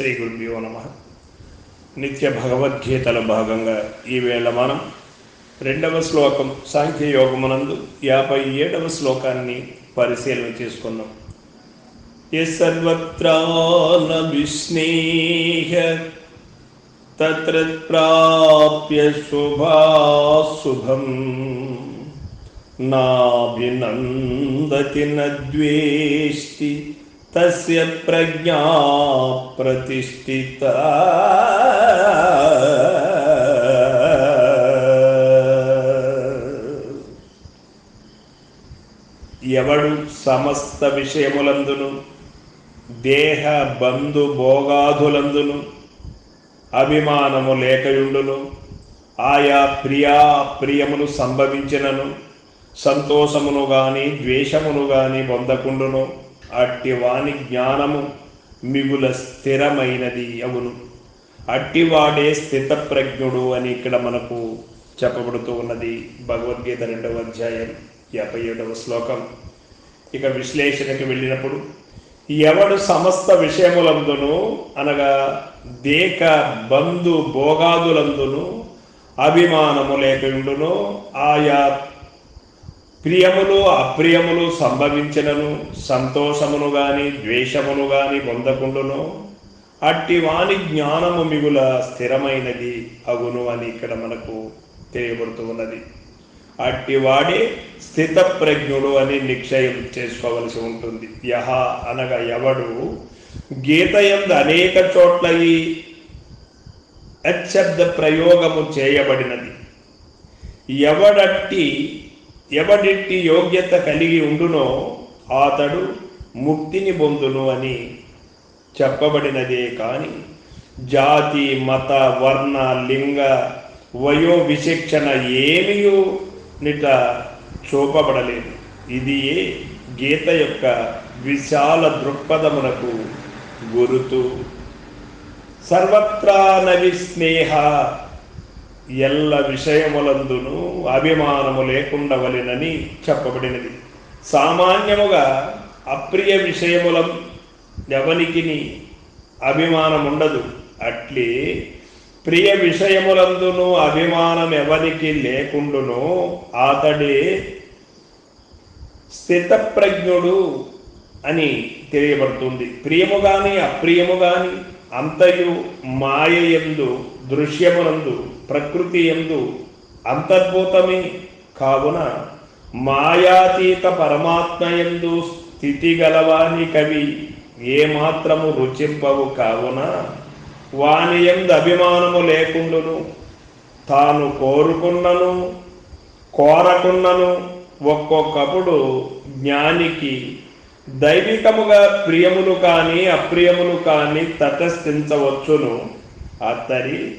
శ్రీ గురుభ్యో నమ. నిత్య భగవద్గీతల భాగంగా ఈవేళ మనం రెండవ శ్లోకం సాంఖ్యయోగమునందు యాభై ఏడవ శ్లోకాన్ని పరిశీలన చేసుకుందాం. యసర్వత్రాన విస్నేహ తత్ర ప్రాప్య శుభాశుభం. నాభినందతి నద్వేష్టి తస్య ప్రజ్ఞా ప్రతిష్ఠిత ఎవడు సమస్త విషయములందును దేహ బంధు భోగాదులందును అభిమానము లేకయుండును ఆయా ప్రియా ప్రియములు సంభవించినను సంతోషమును గాని ద్వేషమును గాని పొందకుండును అట్టివాని జ్ఞానము మిగుల స్థిరమైనది అవును. అట్టివాడే స్థితప్రజ్ఞుడు అని ఇక్కడ మనకు చెప్పబడుతూ ఉన్నది భగవద్గీత రెండవ అధ్యాయం యాభై ఏడవ శ్లోకం. ఇక విశ్లేషణకి వెళ్ళినప్పుడు ఎవడు సమస్త విషయములందును అనగా దేక బంధు భోగాదులందును అభిమానము లేకుండును ఆయా ప్రియములు అప్రియములు సంభవించినను సంతోషమును గాని ద్వేషమును గాని పొందకుండును. అట్టి వాని జ్ఞానము మిగుల స్థిరమైనది అగును అని ఇక్కడ మనకు తెలియబడుతూ ఉన్నది. అట్టి వాడే స్థితప్రజ్ఞుడు అని నిశ్చయం చేసుకోవలసి ఉంటుంది. యహ అనగా ఎవడు? గీత ఎందు అనేక చోట్ల ఈ అచ్చబ్ద ప్రయోగము చేయబడినది. ఎవడట్టి ఎవడిట్టి యోగ్యత కలిగి ఉండునో అతడు ముక్తిని పొందును అని చెప్పబడినదే కానీ జాతి మత వర్ణ లింగ వయో విశిక్షణ ఏమియూ నిట చూపబడలేదు. ఇది గీత యొక్క విశాల దృక్పథమునకు గురుతు. సర్వత్రా నవి స్నేహ ఎల్ల విషయములందును అభిమానము లేకుండవలెనని చెప్పబడినది. సామాన్యముగా అప్రియ విషయములం ఎవనికి అభిమానం ఉండదు అట్లే ప్రియ విషయములందును అభిమానం ఎవరికి లేకుండునో అతడే స్థితప్రజ్ఞుడు అని తెలియబడుతుంది. ప్రియము కానీ అప్రియము కానీ అంతయు మాయ ఎందు దృశ్యమునందు ప్రకృతి ఎందు అంతర్భూతమే కావున మాయాతీత పరమాత్మ ఎందు స్థితి గలవాని కవి ఏమాత్రము రుచింపవు కావున వాని ఎందు అభిమానము లేకుండును. తాను కోరుకున్నను కోరకున్నను ఒక్కొక్కప్పుడు జ్ఞానికి దైవికముగా ప్రియములు కానీ అప్రియములు కానీ తటస్థించవచ్చును. అతడి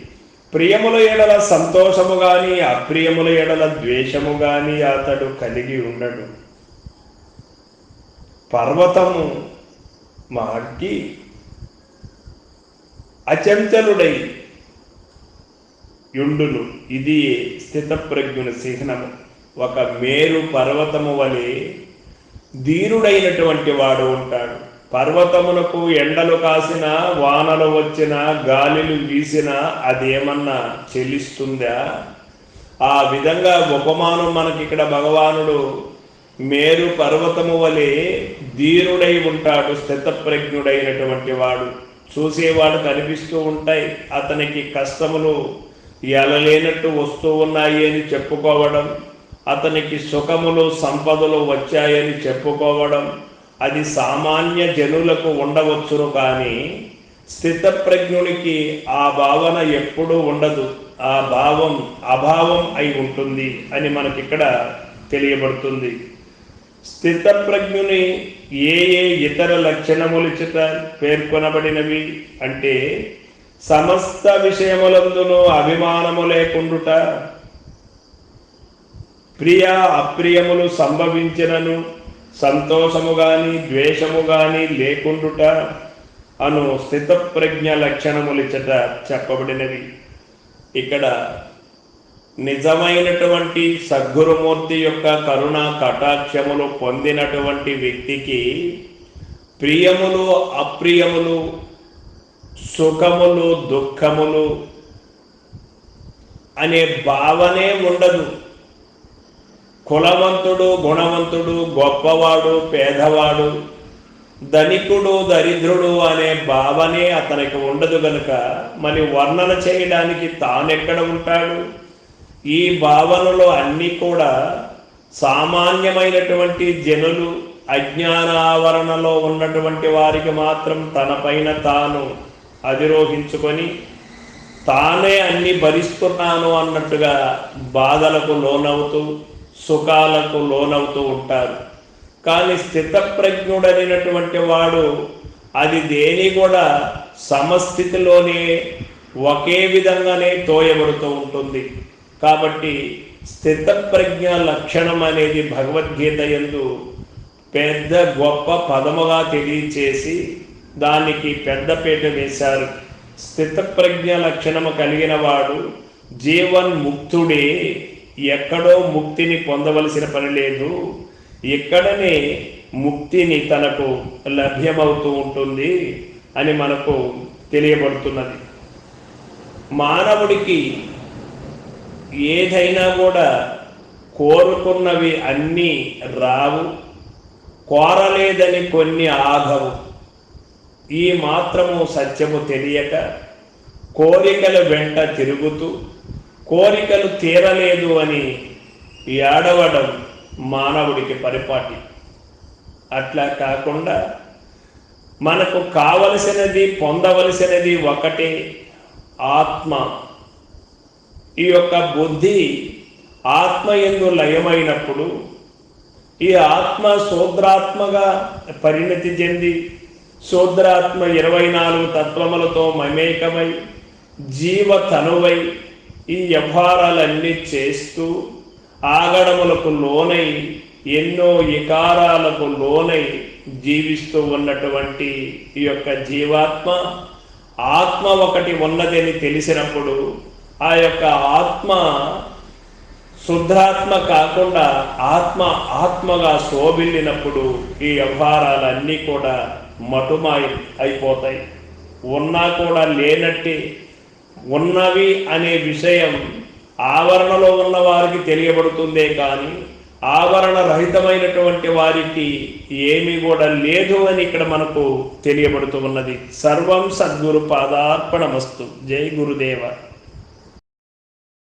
ప్రియముల ఎడల సంతోషము గాని అప్రియముల ఎడల ద్వేషము గాని అతడు కలిగి ఉండడు. పర్వతము మాకి అచంచలుడై యుండును ఇది స్థితప్రజ్ఞుని చిహ్నము. ఒక మేరు పర్వతము వలె ధీరుడైనటువంటి వాడు ఉంటాడు. పర్వతమునకు ఎండలు కాసిన వానలు వచ్చిన గాలిలు వీసిన అదేమన్నా చెల్లిస్తుందా? ఆ విధంగా ఉపమానం మనకి ఇక్కడ భగవానుడు మేరు పర్వతము వలె ధీరుడై ఉంటాడు స్థితప్రజ్ఞుడైనటువంటి వాడు. చూసేవాడు కనిపిస్తూ ఉంటాయి. అతనికి కష్టములు ఎలలేనట్టు వస్తూ ఉన్నాయి అని చెప్పుకోవడం అతనికి సుఖములు సంపదలు వచ్చాయని చెప్పుకోవడం అది సామాన్య జనులకు ఉండవచ్చును కానీ స్థితప్రజ్ఞునికి ఆ భావన ఎప్పుడూ ఉండదు. ఆ భావం అభావం అయి ఉంటుంది అని మనకిక్కడ తెలియబడుతుంది. స్థితప్రజ్ఞుని ఏ ఏ ఇతర లక్షణములు చిత పేర్కొనబడినవి అంటే సమస్త విషయములందును అభిమానము లేకుండుట ప్రియ అప్రియములు సంభవించినను సంతోషము కానీ ద్వేషము కానీ లేకుండుట అను స్థితప్రజ్ఞ లక్షణములిచ్చట చెప్పబడినవి ఇక్కడ నిజమైనటువంటి సద్గురుమూర్తి యొక్క కరుణ కటాక్షములు పొందినటువంటి వ్యక్తికి ప్రియములు అప్రియములు సుఖములు దుఃఖములు అనే భావనే ఉండదు. కులవంతుడు గుణవంతుడు గొప్పవాడు పేదవాడు ధనికుడు దరిద్రుడు అనే భావనే అతనికి ఉండదు గనుక మరి వర్ణన చేయడానికి తానెక్కడ ఉంటాడు? ఈ భావనలో అన్నీ కూడా సామాన్యమైనటువంటి జనులు అజ్ఞానావరణలో ఉన్నటువంటి వారికి మాత్రం తనపైన తాను అధిరోహించుకొని తానే అన్ని భరిస్తున్నాను అన్నట్టుగా బాధలకు లోనవుతూ సుఖాలకు లోనవుతూ ఉంటారు. కానీ స్థితప్రజ్ఞుడైనటువంటి వాడు అది దేని కూడా సమస్థితిలోనే ఒకే విధంగానే తోయబడుతూ ఉంటుంది. కాబట్టి స్థితప్రజ్ఞ లక్షణం అనేది భగవద్గీత ఎందు పెద్ద గొప్ప పదముగా తెలియచేసి దానికి పెద్దపీట వేశారు. స్థితప్రజ్ఞ లక్షణము కలిగిన వాడు జీవన్ ముక్తుడే ఎక్కడో ముక్తిని పొందవలసిన పని లేదు. ఇక్కడనే ముక్తిని తనకు లభ్యమవుతూ ఉంటుంది అని మనకు తెలియబడుతున్నది. మానవుడికి ఏదైనా కూడా కోరుకున్నవి అన్నీ రావు కోరలేదని కొన్ని ఆగవు. ఈ మాత్రము సత్యము తెలియక కోరికల వెంట తిరుగుతూ కోరికలు తీరలేదు అని ఏడవడం మానవుడికి పరిపాటి. అట్లా కాకుండా మనకు కావలసినది పొందవలసినది ఒకటే ఆత్మ. ఈ యొక్క బుద్ధి ఆత్మ ఎందు లయమైనప్పుడు ఈ ఆత్మ శూద్రాత్మగా పరిణతి చెంది శూద్రాత్మ ఇరవై నాలుగు తత్వములతో మమేకమై జీవ తనువై ఈ వ్యవహారాలన్నీ చేస్తూ ఆగడములకు లోనై ఎన్నో ఇకారాలకు లోనై జీవిస్తూ ఉన్నటువంటి ఈ యొక్క జీవాత్మ ఆత్మ ఒకటి ఉన్నదని తెలిసినప్పుడు ఆ యొక్క ఆత్మ శుద్ధాత్మ కాకుండా ఆత్మ ఆత్మగా శోభిల్లినప్పుడు ఈ వ్యవహారాలన్నీ కూడా మటుమాయి అయిపోతాయి. ఉన్నా కూడా లేనట్టే ఉన్నవి అనే విషయం ఆవరణలో ఉన్న వారికి తెలియబడుతుందే కానీ ఆవరణ రహితమైనటువంటి వారికి ఏమీ కూడా లేదు అని ఇక్కడ మనకు తెలియబడుతూ ఉన్నది. సర్వం సద్గురు పాదార్పణమస్తు. జై గురుదేవ.